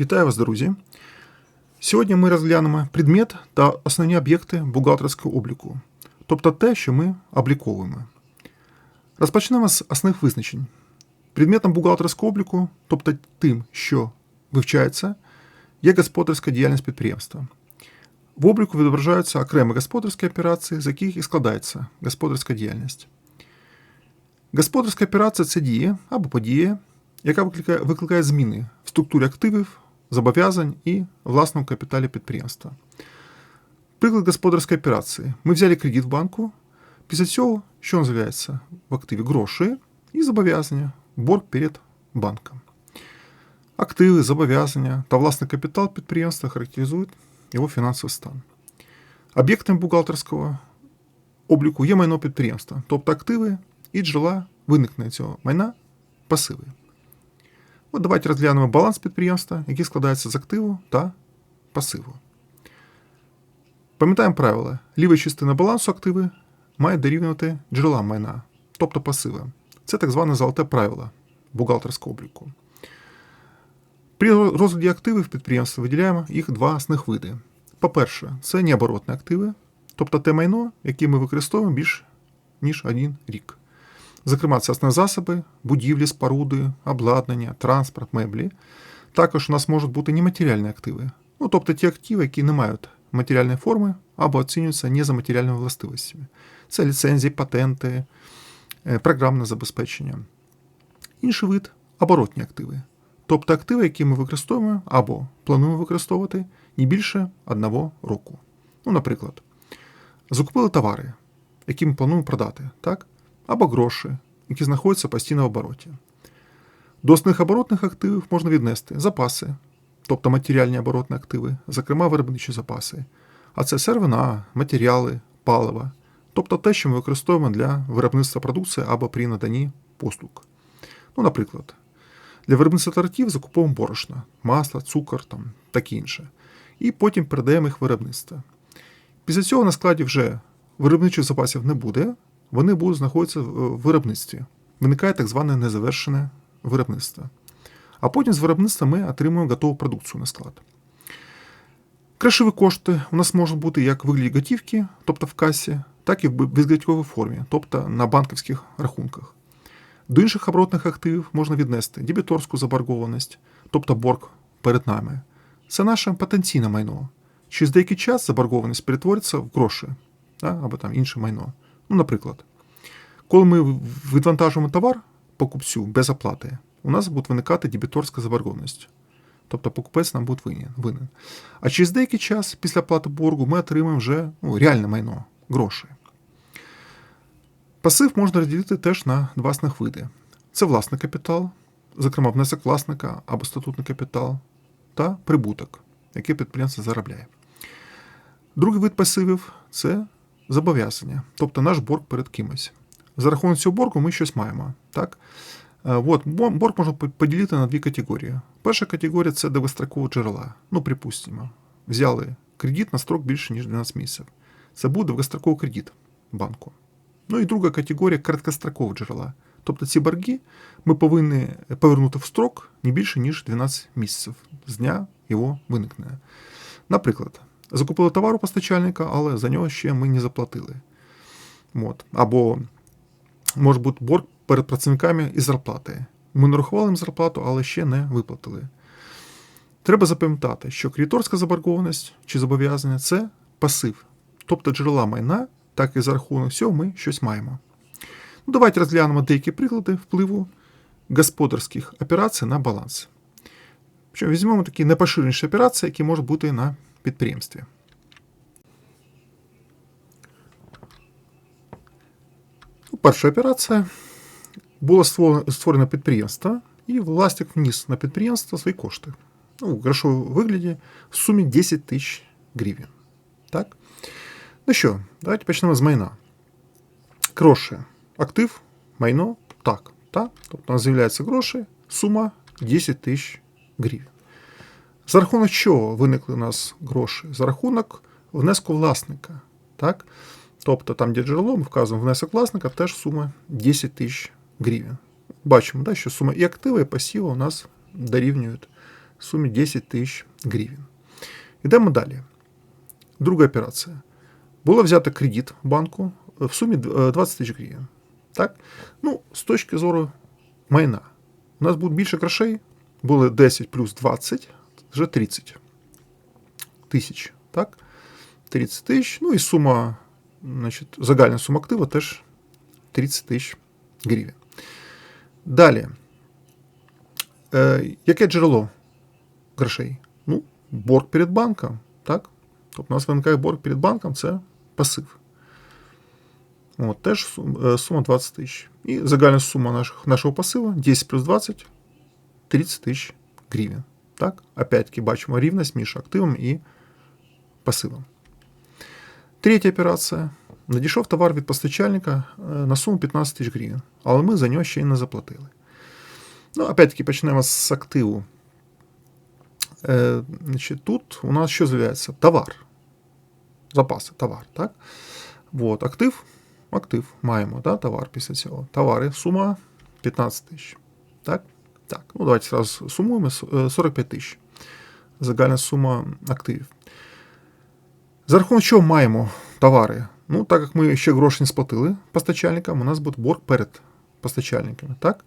Вітаю вас, друзі! Сьогодні ми розглянемо предмет та основні об'єкти бухгалтерського обліку, тобто те, що ми обліковуємо. Розпочнемо з основних визначень. Предметом бухгалтерського обліку, тобто тим, що вивчається, є господарська діяльність підприємства. В обліку відображаються окремі господарські операції, з яких і складається господарська діяльність. Господарська операція це дія або подія, яка викликає, зміни в структурі активів, зобов'язань і власному капіталі підприємства. Приклад господарської операції. Ми взяли кредит в банку. Після цього, що називається в активі гроші і зобов'язання, борг перед банком. Активи, зобов'язання та власний капітал підприємства характеризують його фінансовий стан. Об'єктом бухгалтерського обліку є майно підприємства, тобто активи і джерела виникнення цього майна пасиви. От давайте розглянемо баланс підприємства, який складається з активу та пасиву. Пам'ятаємо правило: ліва частина балансу активи має дорівнювати джерелам майна, тобто пасивам. Це так зване золоте правило бухгалтерського обліку. При розгляді активів підприємства виділяємо їх два основних види. По-перше, це необоротні активи, тобто те майно, яке ми використовуємо більш ніж один рік. Зокрема, це засоби, будівлі, споруди, обладнання, транспорт, меблі. Також у нас можуть бути нематеріальні активи, ну тобто ті активи, які не мають матеріальної форми або оцінюються не за матеріальними властивостями. Це ліцензії, патенти, е, програмне забезпечення. Інший вид оборотні активи, тобто активи, які ми використовуємо або плануємо використовувати не більше одного року. Ну, наприклад, закупили товари, які ми плануємо продати, так? Або гроші, які знаходяться постійно в обороті. До основних оборотних активів можна віднести запаси, тобто матеріальні оборотні активи, зокрема виробничі запаси, а це сервина, матеріали, палива, тобто те, що ми використовуємо для виробництва продукції або при наданні послуг. Ну, наприклад, для виробництва тортів закуповуємо борошна, масло, цукор там, таке інше. І потім передаємо їх виробництво. Після цього на складі вже виробничих запасів не буде, вони будуть знаходитися в виробництві. Виникає так зване незавершене виробництво. А потім з виробництва ми отримуємо готову продукцію на склад. Крешові кошти у нас можуть бути як в вигляді готівки, тобто в касі, так і в безготівковій формі, тобто на банківських рахунках. До інших оборотних активів можна віднести дебіторську заборгованість, тобто борг перед нами. Це наше потенційне майно. Через деякий час заборгованість перетвориться в гроші або там інше майно. Ну, Наприклад, коли ми відвантажуємо товар покупцю без оплати, у нас буде виникати дебіторська заборгованість. Тобто покупець нам буде винен. А через деякий час після оплати боргу ми отримаємо вже ну, реальне майно, гроші. Пасив можна розділити теж на два основних види: це власний капітал, зокрема внесок власника або статутний капітал, та прибуток, який підприємство заробляє. Другий вид пасивів це зобов'язання, тобто наш борг перед кимось. За рахунок цього боргу ми щось маємо. Так? Е, от, Борг можна поділити на дві категорії. Перша категорія це довгострокові джерела. Ну, припустимо, взяли кредит на строк більше, ніж 12 місяців. Це буде довгостроковий кредит банку. Ну і друга категорія короткострокові джерела. Тобто ці борги ми повинні повернути в строк не більше, ніж 12 місяців з дня його виникнення. Наприклад, Закупили товар у постачальника, але за нього ще ми не заплатили. От. Або може бути борг перед працівниками із зарплати. Ми нарахували їм зарплату, але ще не виплатили. Треба запам'ятати, що кредиторська заборгованість чи зобов'язання це пасив, тобто джерела майна, так і за рахунок цього ми щось маємо. Ну, Давайте розглянемо деякі приклади впливу господарських операцій на баланс. Візьмемо такі найпоширеніші операції, які можуть бути на підприємстві. Ну, перша операція було створено підприємство, і власник вніс на підприємство свої кошти. Ну, в грошовому вигляді в сумі 10 тисяч гривень. Так? Ну що, давайте почнемо з майна. Гроші. Актив, майно, так. так? Тобто у нас з'являються гроші, сума 10 тисяч гривень. За рахунок чого виникли у нас гроші? За рахунок внеску власника. Так? Тобто там, де джерело, ми вказуємо внесок власника, теж сума 10 тисяч гривень. Бачимо, да, що сума і актива, і пасіва у нас дорівнюють сумі 10 тисяч гривень. Йдемо далі. Друга операція. Було взято кредит в банку в сумі е, 20 тисяч гривень. Так? Ну, з точки зору майна. У нас буде більше грошей, було 10 плюс 20, вже 30 тисяч. Так? 30 тисяч. Ну і сума, значить, загальна сума актива теж 30 тисяч гривень. Далі. Е, яке джерело грошей? Ну, борг перед банком. Так? Тобто у нас виникає борг перед банком це пасив. От, теж е, сума 20 тисяч. І загальна сума нашого пасива 10 плюс 20 30 тисяч гривень. Так? Опять-таки бачимо рівність між активом і пасивом. Третя операція. Надійшов товар від постачальника е, на суму 15 тисяч гривень, але ми за нього ще й не заплатили. Ну, опять-таки почнемо з активу. Е, значить, тут у нас що з'являється? Товар. Запаси, товар, так? Вот, актив, актив маємо, да, товар після цього. Товари, сума 15 тисяч. Так, ну давайте зразу сумуємо е, 45 тисяч. Загальна сума активів. За рахунок чого маємо товари? Ну, так як ми ще гроші не сплатили постачальникам, у нас буде борг перед постачальниками. Так?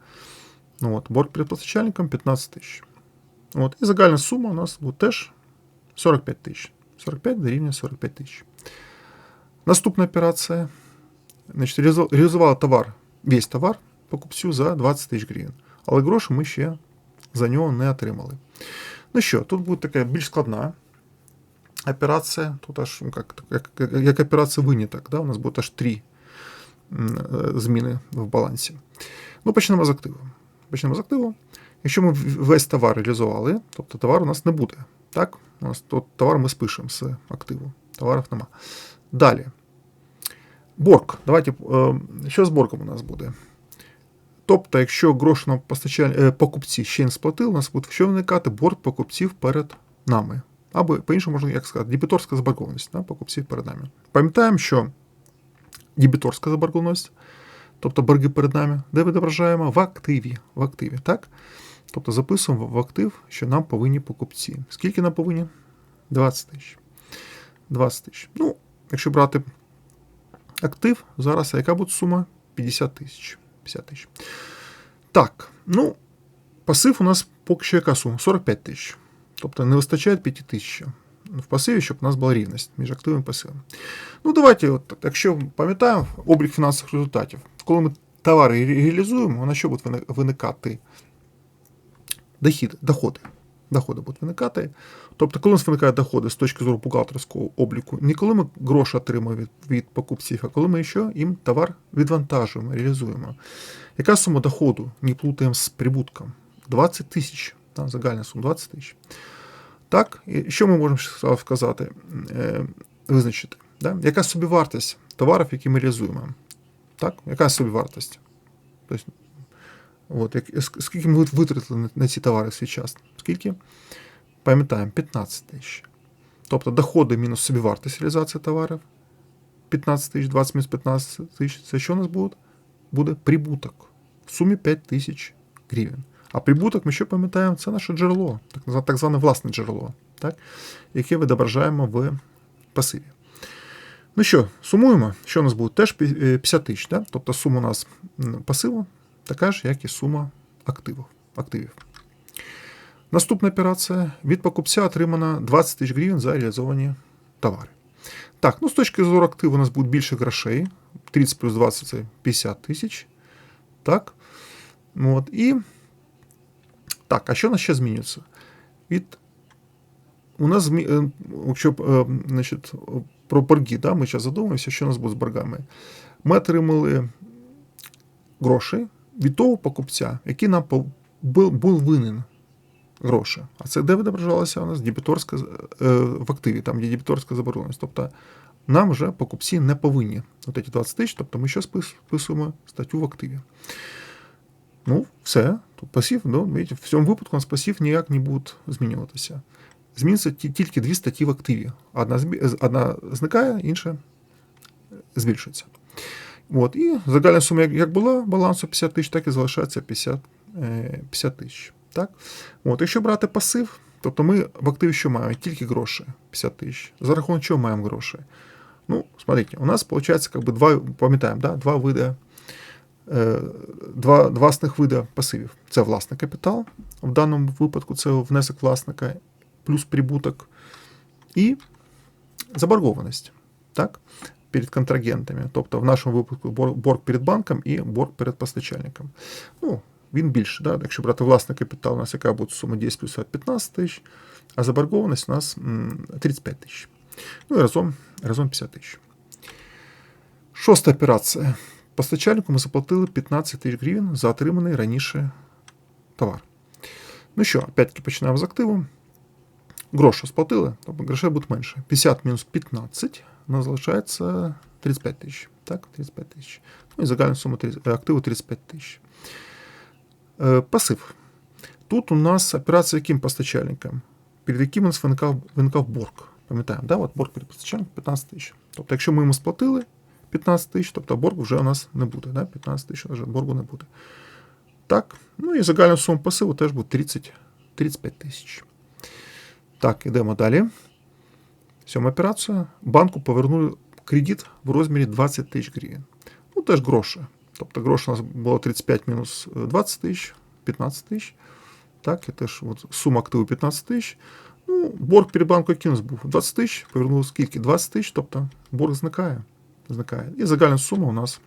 Ну, от, борг перед постачальником 15 тисяч. От, і загальна сума у нас буде теж 45 тисяч. 45 дорівнює 45 тисяч. Наступна операція. Значить, реалізу- реалізували товар, весь товар покупцю за 20 тисяч гривень. Але гроші ми ще за нього не отримали. Ну що, тут буде така більш складна операція. Тут аж ну, як, як, як, операція виняток. Да? У нас буде аж три е, зміни в балансі. Ну, почнемо з активу. Почнемо з активу. Якщо ми весь товар реалізували, тобто товар у нас не буде. Так? У нас тут товар ми спишемо з активу. Товарів нема. Далі. Борг. Давайте, е, що з боргом у нас буде? Тобто, якщо гроші нам постачаль... е, покупці ще не сплатили, у нас буде що виникати борг покупців перед нами. Або по-іншому можна як сказати, дебіторська заборгованість да, покупців перед нами. Пам'ятаємо, що дебіторська заборгованість, тобто борги перед нами, де відображаємо в активі. В активі, так? Тобто записуємо в актив, що нам повинні покупці. Скільки нам повинні? 20 тисяч. 20 тисяч. Ну, якщо брати актив, зараз яка буде сума? 50 тисяч. 50 тисяч. Так, ну, пасив у нас поки що яка сума? 45 тисяч. Тобто не вистачає 5 тисяч в пасиві, щоб у нас була рівність між активом і пасивом. Ну, давайте, от, якщо пам'ятаємо, облік фінансових результатів, коли ми товари ре- реалізуємо, на що буде виникати дохід, доходи. Доходи будуть виникати. Тобто, коли у нас виникають доходи з точки зору бухгалтерського обліку, не коли ми гроші отримуємо від, від покупців, а коли ми ще їм товар відвантажуємо, реалізуємо. Яка сума доходу? Не плутаємо з прибутком. 20 тисяч. Та, загальна сума 20 тисяч. Так, і що ми можемо сказати, е, визначити? Да? Яка собівартість товарів, які ми реалізуємо? Так? Яка собівартість? Тобто, от, як, скільки ми витратили на, ці товари свій час? Скільки? Пам'ятаємо, 15 тисяч. Тобто доходи мінус собівартість реалізації товарів. 15 тисяч, 20 мінус 15 тисяч. Це що у нас буде? Буде прибуток в сумі 5 тисяч гривень. А прибуток, ми що пам'ятаємо, це наше джерело, так, зване власне джерело, так? яке відображаємо в пасиві. Ну що, сумуємо, що у нас буде? Теж е, 50 тисяч. Да? Тобто сума у нас пасиву така ж, як і сума активів. активів. Наступна операція. Від покупця отримано 20 тисяч гривень за реалізовані товари. Так, ну з точки зору активу у нас буде більше грошей. 30 плюс 20 це 50 тисяч. Так. Ну, От, і так, а що у нас ще змінюється? Від у нас змі... е, якщо е, значить, про борги, да, ми зараз задумуємося, що у нас буде з боргами. Ми отримали гроші від того покупця, який нам був, був винен гроші. А це де відображалося у нас дебіторська е, в активі, там є дебіторська заборгованість. Тобто нам вже покупці не повинні от ці 20 тисяч, тобто ми спис- списуємо статтю в активі. Ну, все. Пасів, ну, видите, в цьому випадку у нас пасів ніяк не буде змінюватися. Зміниться тільки дві статті в активі. Одна, одна зникає, інша збільшується. От, і загальна сума, як- була балансу 50 тисяч, так і залишається 50, е, 50 тисяч. Так? От, якщо брати пасив, тобто ми в активі що маємо? Тільки гроші 50 тисяч. За рахунок чого маємо гроші? Ну, смотрите, у нас получается как бы два, пам'ятаємо, да, два види, е, два, основних види пасивів. Це власний капітал, в даному випадку це внесок власника плюс прибуток, і заборгованість, так? Перед контрагентами. Тобто, в нашому випадку борг перед банком і борг перед постачальником. Ну, він більше. Да? Якщо брати власний капітал, у нас яка буде сума 10 плюс 15 тисяч, а заборгованість у нас 35 тисяч. Ну і разом, разом 50 тисяч. Шоста операція. Постачальнику ми заплатили 15 тисяч гривень за отриманий раніше товар. Ну що, опять-таки починаємо з активу. Гроші сплатили, тобто грошей буде менше. 50 мінус 15, у нас залишається 35 тисяч. Так, 35 тисяч. Ну і загальна сума 30, е, активу 35 тисяч. Е, пасив. Тут у нас операція яким постачальником, перед яким у нас виникав, виникав борг. Пам'ятаємо, да? От борг перед постачальником 15 тисяч. Тобто, якщо ми йому сплатили 15 тисяч, тобто борг вже у нас не буде. Да? 15 тисяч вже боргу не буде. Так, ну і загальна сума пасиву теж буде 30, 35 тисяч. Так, ідемо далі. Сьома операція. Банку повернули кредит в розмірі 20 тисяч гривень. Ну, теж гроші. Тобто гроші у нас було 35 мінус 20 тисяч, 15 тисяч. Так, і теж от, сума активу 15 тисяч. Ну, борг перед банком який у нас був? 20 тисяч, повернули скільки? 20 тисяч, тобто борг зникає. зникає. І загальна сума у нас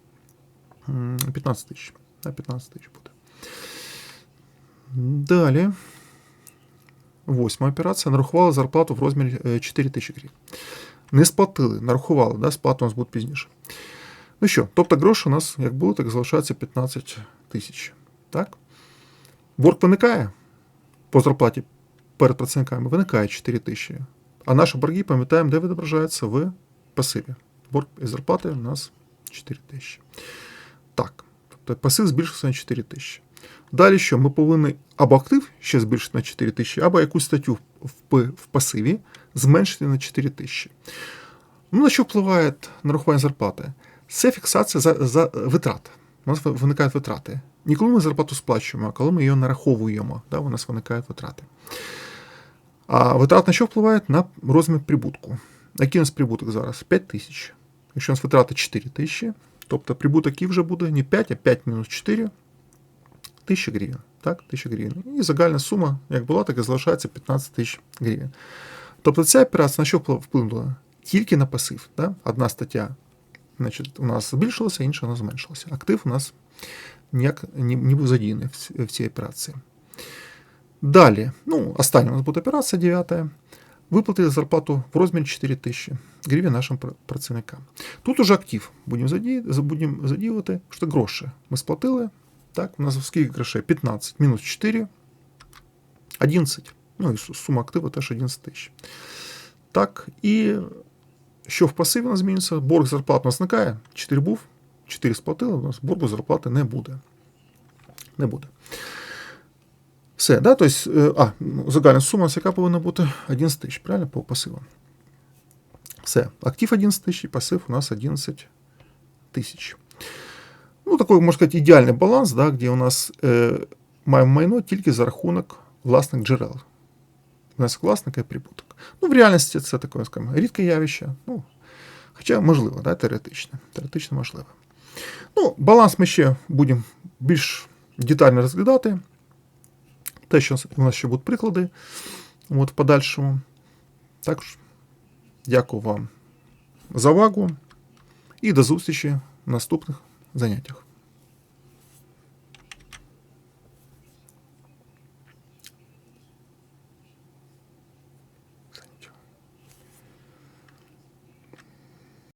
м, 15 тисяч. Да, 15 тисяч буде. Далі. Восьма операція. Нарахували зарплату в розмірі е, 4 тисячі гривень. Не сплатили, нарахували, да, сплата у нас буде пізніше. Ну що, тобто гроші у нас як були, так і залишається 15 тисяч. Так? Борг виникає по зарплаті перед працівниками, виникає 4 тисячі. А наші борги, пам'ятаємо, де відображаються в пасиві. Борг із зарплати у нас 4 тисячі. Так, тобто пасив збільшився на 4 тисячі. Далі що? Ми повинні або актив ще збільшити на 4 тисячі, або якусь статтю в, пасиві зменшити на 4 тисячі. Ну, на що впливає нарахування зарплати? Це фіксація за, за витрат. У нас виникають витрати. Не коли ми зарплату сплачуємо, а коли ми її нараховуємо, да, у нас виникають витрати. А витрат на що впливають? На розмір прибутку. Який у нас прибуток зараз? 5 тисяч. Якщо у нас витрати 4 тисячі, тобто прибуток який вже буде не 5, а 5 мінус 4 тисячі гривень. Так, 1000 гривень. І загальна сума, як була, так і залишається 15 тисяч гривень. Тобто ця операція на що вплив- вплинула? Тільки на пасив. Да? Одна стаття значить, у нас збільшилася, інша у нас зменшилася. Актив у нас ніяк не, не був задіяний в, ц- в цій операції. Далі, ну, остання у нас буде операція 9. Виплатили зарплату в розмірі 4 тисячі гривень нашим пр- працівникам. Тут уже актив будемо задіяти, будемо задіювати, що це гроші. Ми сплатили, так, у нас скільки грошей? 15 мінус 4, 11. Ну і су- сума активу теж 11 тисяч. Так, і що в пасиві у нас зміниться? Борг зарплат у нас зникає. 4 був, 4 сплатили, у нас боргу зарплати не буде. Не буде. Все, да? Тобто, е, а, ну, загальна сума у нас яка повинна бути 11 тисяч, правильно, по пасивам. Все. Актив 11 тисяч, і пасив у нас 11 тисяч. Ну, такий, можна сказати, ідеальний баланс, да, де у нас е, маємо майно тільки за рахунок власних джерел. Внесок власника і прибуток. Ну, в реальності це таке, скажімо, рідке явище. Ну, хоча можливо, да, теоретично. Теоретично можливо. Ну, баланс ми ще будемо більш детально розглядати. Те, що у нас ще будуть приклади от, в подальшому. Також дякую вам за увагу і до зустрічі в наступних заняттях.